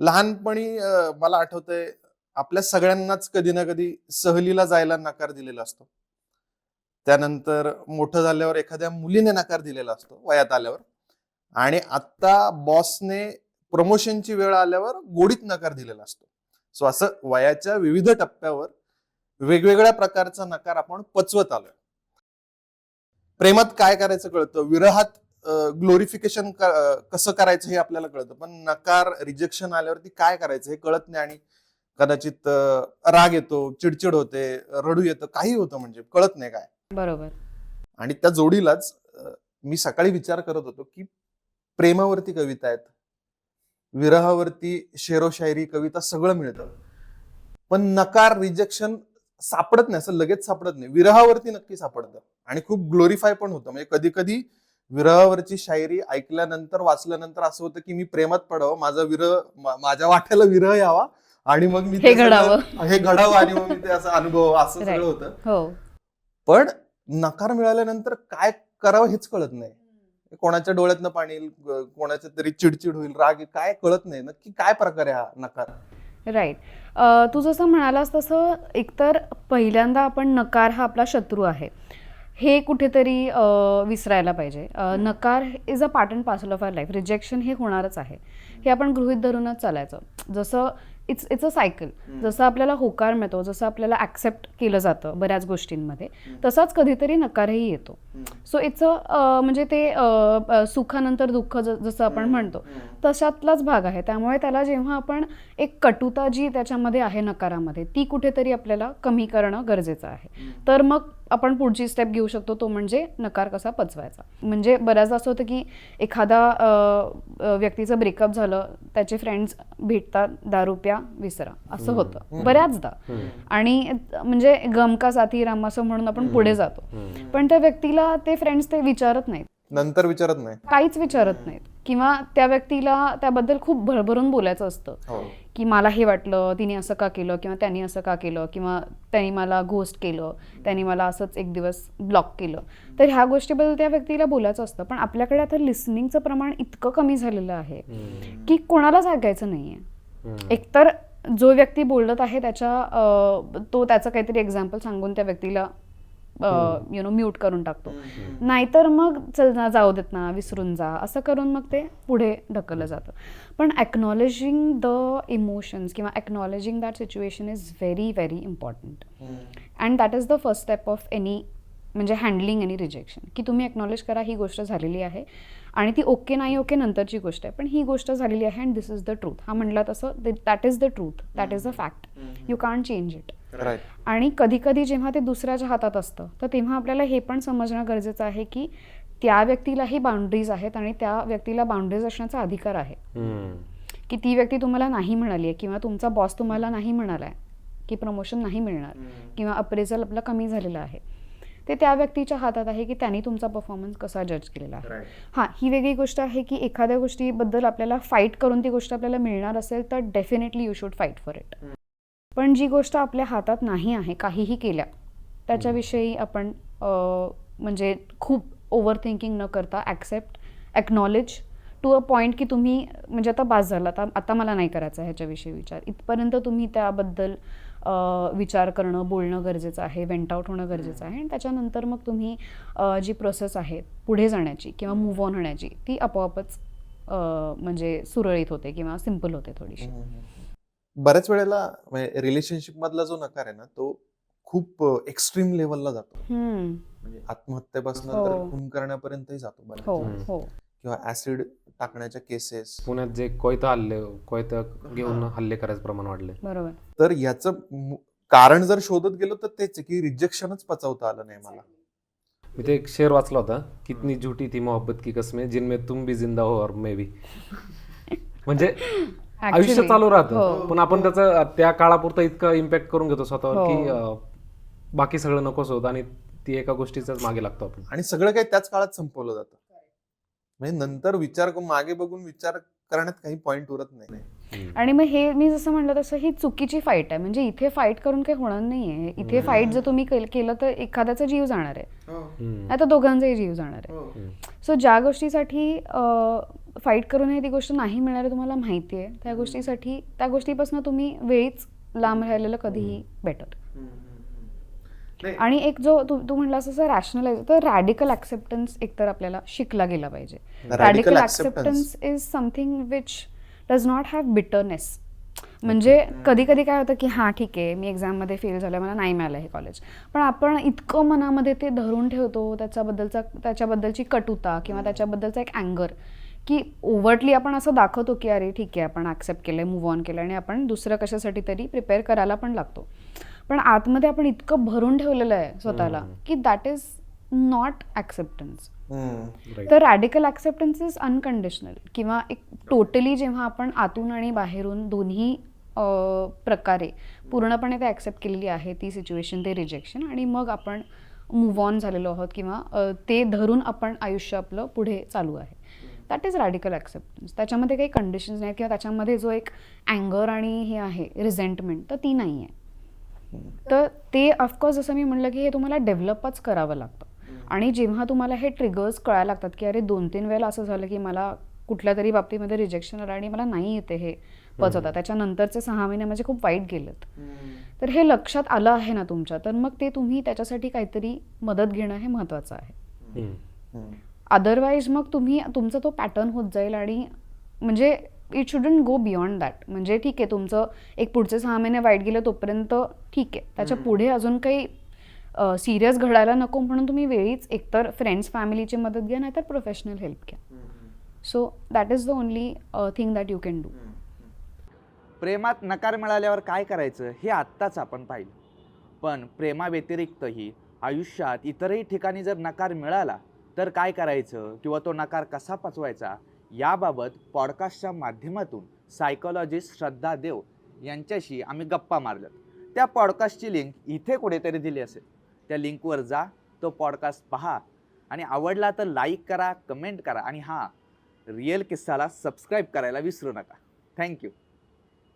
लहानपणी मला आठवतंय आपल्या सगळ्यांनाच कधी ना कधी सहलीला जायला नकार दिलेला असतो. त्यानंतर मोठं झाल्यावर एखाद्या मुलीने नकार दिलेला असतो वयात आल्यावर. आणि आता बॉसने प्रमोशनची वेळ आल्यावर गोडीत नकार दिलेला असतो. सो असं वयाच्या विविध टप्प्यावर वेगवेगळ्या प्रकारचा नकार आपण पचवत आलोय. प्रेमात काय करायचं कळतं? विरहात ग्लोरिफिकेशन कसं करायचं हे आपल्याला कळतं. पण नकार रिजेक्शन आल्यावरती काय करायचं हे कळत नाही आणि कदाचित राग येतो चिडचिड होते रडू येतं काही होतं म्हणजे कळत नाही काय. बरोबर. आणि त्या जोडीलाच मी सकाळी विचार करत होतो की प्रेमावरती कविता आहेत. विरहावरती शेरो शायरी कविता सगळं मिळतं. पण नकार रिजेक्शन सापडत नाही असं लगेच सापडत नाही. विरहावरती नक्की सापडतं. आणि खूप ग्लोरीफाय पण होतं. म्हणजे कधी कधी विरहावरची शायरी ऐकल्यानंतर वाचल्यानंतर असं होतं की मी प्रेमात पडावं माझा विरह माझ्या वाट्याला विरह यावा आणि मग मी हे घडावं. हे घडावं आणि मग मी ते असं अनुभव असं. सगळं होतं. हो. पण नकार मिळाल्यानंतर काय करावं हेच कळत नाही. कोणाच्या डोळ्यातनं पाणी येईल कोणाच्या तरी चिडचिड होईल राग काय कळत नाही. नक्की काय प्रकार आहे हा नकार? राईट तू जसं म्हणालास तसं एकतर पहिल्यांदा आपण नकार हा आपला शत्रू आहे. हे कुठेतरी विसरायला पाहिजे. नकार is a part and parcel of our life rejection हे होणारच आहे. हे आपण गृहित धरूनच चालायचं. जसं इट्स इट्स अ सायकल जसं आपल्याला होकार मिळतो जसं आपल्याला ॲक्सेप्ट केलं जातं बऱ्याच गोष्टींमध्ये तसाच कधीतरी नकारही येतो. सो इट्स अ म्हणजे ते सुखानंतर दुःख ज- जसं आपण म्हणतो तशातलाच भाग आहे. त्यामुळे त्याला जेव्हा आपण एक कटुता जी त्याच्यामध्ये आहे नकारामध्ये ती कुठेतरी आपल्याला कमी करणं गरजेचं आहे. तर मग आपण पुढची स्टेप घेऊ शकतो तो म्हणजे नकार कसा पचवायचा. म्हणजे बऱ्याचदा असं होतं की एखादा व्यक्तीचं ब्रेकअप झालं त्याचे फ्रेंड्स भेटतात दारू प्या विसरा असं होतं. बऱ्याचदा. आणि म्हणजे गमका साथी राम असं म्हणून आपण पुढे जातो. पण त्या व्यक्तीला ते फ्रेंड्स ते विचारत नाहीत. नंतर विचारत नाही काहीच विचारत नाहीत. किंवा त्या व्यक्तीला त्याबद्दल खूप भरभरून बोलायचं असतं. हो. की मला हे वाटलं तिने असं का केलं किंवा त्यांनी असं का केलं किंवा त्यांनी मला घोस्ट केलं त्यांनी मला असंच एक दिवस ब्लॉक केलं. तर ह्या गोष्टीबद्दल त्या व्यक्तीला बोलायचं असतं पण आपल्याकडे आता लिसनिंगचं प्रमाण इतकं कमी झालेलं आहे की कोणालाच ऐकायचं नाहीये. एकतर जो व्यक्ती बोलत आहे त्याच्या तो त्याचं काहीतरी एक्झाम्पल सांगून त्या व्यक्तीला यु नो म्यूट करून टाकतो. नाहीतर मग चल ना जाऊ देत ना विसरून जा असं करून मग ते पुढे ढकललं जातं. पण ॲक्नॉलेजिंग द इमोशन्स किंवा acknowledging that situation is very very important and that is the first step of any म्हणजे हँडलिंग एनी रिजेक्शन की तुम्ही एक्नॉलेज करा ही गोष्ट झालेली आहे आणि ती ओके नाही ओके नंतरची गोष्ट आहे. पण ही गोष्ट झालेली आहे and this is the truth हा म्हणला तसं that is the truth that is the fact you can't change it आणि कधी कधी जेव्हा ते दुसऱ्याच्या हातात असतं तर तेव्हा आपल्याला हे पण समजणं गरजेचं आहे की त्या व्यक्तीलाही बाउंड्रीज आहेत आणि त्या व्यक्तीला बाउंड्रीज असण्याचा अधिकार आहे. की ती व्यक्ती तुम्हाला नाही म्हणाली आहे किंवा तुमचा बॉस तुम्हाला नाही म्हणाला आहे की प्रमोशन नाही मिळणार किंवा अप्रेझल आपलं कमी झालेलं आहे ते त्या व्यक्तीच्या हातात आहे की त्यांनी तुमचा परफॉर्मन्स कसा जज केलेला आहे. हां ही वेगळी गोष्ट आहे की एखाद्या गोष्टीबद्दल आपल्याला फाईट करून ती गोष्ट आपल्याला मिळणार असेल तर definitely you should fight for it पण जी गोष्ट आपल्या हातात नाही आहे काहीही केल्या त्याच्याविषयी आपण म्हणजे खूप ओव्हर थिंकिंग न करता accept acknowledge to a point की तुम्ही म्हणजे आता बास झाला आता आता मला नाही करायचं आहे ह्याच्याविषयी विचार. इथपर्यंत तुम्ही त्याबद्दल विचार करणं बोलणं गरजेचं आहे वेंट आउट होणं गरजेचं आहे आणि त्याच्यानंतर मग तुम्ही जी प्रोसेस आहे पुढे जाण्याची किंवा मूव्ह ऑन होण्याची ती आपोआपच म्हणजे सुरळीत होते किंवा सिंपल होते थोडीशी. हो, हो. बऱ्याच वेळेला रिलेशनशिप मधला जो नकार आहे ना तो खूप एक्स्ट्रीम लेवलला जातो. म्हणजे आत्महत्येपासून हो. तर खून करण्यापर्यंतही जातो बऱ्याच हो. हो. किंवा ऍसिड टाकण्याच्या केसेस पुण्यात जे कोयता हल्ले कोयता घेऊन हल्ले करायचं प्रमाण वाढले बरोबर. तर याचं कारण जर शोधत गेलो तर तेच की रिजेक्शनच पचवता आलं नाही मला. मी ते एक शेर वाचला होता कितनी झूठी थी मोहब्बत की कसमे जिनमें तुम भी जिंदा हो और मैं भी. म्हणजे आयुष्य चालू राहतं. हो. पण आपण त्याचा त्या काळापुरता इतकं इम्पॅक्ट करून घेतो स्वतःवर हो. की बाकी सगळं नकोच होत आणि ती एका गोष्टीचाच मागे लागतो आपण. आणि सगळं काही त्याच काळात संपवलं जातं. म्हणजे नंतर विचार करून मागे बघून विचार करण्यात काही पॉइंट उरत नाही. आणि मग हे मी जसं म्हणलं तसं ही चुकीची फाईट आहे. म्हणजे इथे फाईट करून काही होणार नाहीये. इथे फाईट जर तुम्ही केल- तर एखाद्याचा जीव जाणार आहे. तर दोघांचाही जीव जाणार आहे. सो ज्या गोष्टीसाठी अं, फाईट करूनही ती गोष्ट नाही मिळणार तुम्हाला माहिती आहे त्या गोष्टीसाठी त्या गोष्टीपासून तुम्ही वेळीच लांब राहिलेलं कधीही बेटर आणि एक जो तू तू म्हणलास असं रॅशनलाइज तर रॅडिकल ऍक्सेप्टन्स एकतर आपल्याला शिकला गेला पाहिजे. Radical. Acceptance is something which does not have bitterness म्हणजे कधी कधी काय होतं की हां ठीक आहे मी एक्झाममध्ये फेल झालं मला नाही मिळालं हे कॉलेज पण आपण इतकं मनामध्ये ते धरून ठेवतो त्याच्याबद्दलचा त्याच्याबद्दलची कटुता किंवा त्याच्याबद्दलचा एक अँगर की ओव्हर्टली आपण असं दाखवतो की अरे ठीक आहे आपण ॲक्सेप्ट केलं आहे मूव्ह ऑन केलं आणि आपण दुसरं कशासाठी तरी प्रिपेअर करायला पण लागतो. पण आतमध्ये आपण इतकं भरून ठेवलेलं आहे स्वतःला की दॅट इज नॉट ॲक्सेप्टन्स. तर रॅडिकल ॲक्सेप्टन्स इज अनकंडिशनल किंवा एक टोटली जेव्हा आपण आतून आणि बाहेरून दोन्ही अं, प्रकारे पूर्णपणे ते ॲक्सेप्ट केलेली आहे ती सिच्युएशन ते रिजेक्शन आणि मग आपण मूव्ह ऑन झालेलो आहोत किंवा ते धरून आपण आयुष्य आपलं पुढे चालू आहे. दॅट इज रॅडिकल ॲक्सेप्टन्स त्याच्यामध्ये काही कंडिशन्स नाहीत किंवा त्याच्यामध्ये जो एक अँगर आणि हे आहे रिझेंटमेंट तर ती नाही आहे तर ते ऑफकोर्स जसं मी म्हणलं की हे तुम्हाला डेव्हलपच करावं लागतं. आणि जेव्हा तुम्हाला हे ट्रिगर्स कळायला लागतात की अरे दोन तीन वेळेला असं झालं की मला कुठल्या तरी बाबतीमध्ये रिजेक्शन आलं आणि मला नाही येते हे पचवता. त्याच्यानंतरचे सहा महिने माझे खूप वाईट गेलेत. तर हे लक्षात आलं आहे ना तुमच्या तर मग ते तुम्ही त्याच्यासाठी काहीतरी मदत घेणं हे महत्त्वाचं आहे. अदरवाईज मग तुम्ही तुमचा तो पॅटर्न होत जाईल आणि म्हणजे it shouldn't go beyond that म्हणजे ठीक आहे तुमचं एक पुढचे सहा महिने वाईट गेले तोपर्यंत ठीक आहे. त्याच्या पुढे अजून काही सिरियस घडायला नको म्हणून तुम्ही वेळीच एकतर फ्रेंड्स फॅमिलीची मदत घ्या नाहीतर प्रोफेशनल हेल्प घ्या. So that is the only thing that you can do प्रेमात नकार मिळाल्यावर काय करायचं हे आत्ताच आपण पाहिलं. पण प्रेमाव्यतिरिक्तही आयुष्यात इतरही ठिकाणी जर नकार मिळाला तर काय करायचं किंवा तो नकार कसा पचवायचा याबाबत पॉडकास्टच्या माध्यमातून सायकोलॉजिस्ट श्रद्धा देव यांच्याशी आम्ही गप्पा मारल्यात. त्या पॉडकास्टची लिंक इथे कुठेतरी दिली असेल. त्या लिंकवर जा तो पॉडकास्ट पहा आणि आवडला तर लाईक करा कमेंट करा आणि हां रिअल किस्साला सबस्क्राईब करायला विसरू नका. थँक्यू